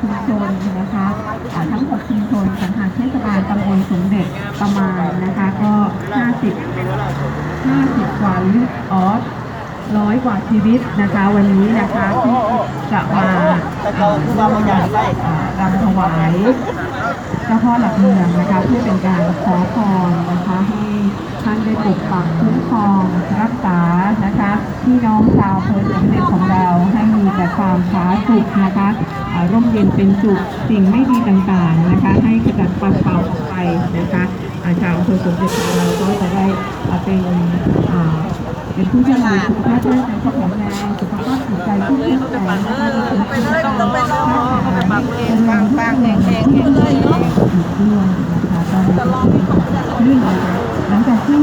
ชุมชนนะคะทั้งหกชุมชนสังหารเทศบาลตำบลสมเด็จประมาณนะคะก็ 50 50 กว่าหรืออ๋อร้อยกว่าชีวิตนะคะวันนี้นะคะที่จะมาเอ่อร่วมกันรำถวายเจ้าพ่อหลักเมืองนะคะเพื่อเป็นการขอพรนะคะให้ท่านได้ปกปักคุ้มครองรักษานะคะพี่น้องชาวอำเภอสมเด็จของ ความผาสุกนะคะร่มเย็นเป็นสุขสิ่งไม่ดีต่างๆนะคะ ให้ขจัดปัดเป่าออกไปนะคะอาชาวอำเภอสมเด็จเราก็จะได้เป็นเป็นผู้ที่มีสุขภาพร่างกายที่แข็งแรงสุขภาพจิตใจที่เข้มแข็งนะคะมีคุณภาพการค้าขายปังปังแข็งแข็งแข็งแรงด้วยนะคะก็นี่นะคะหลังจากที่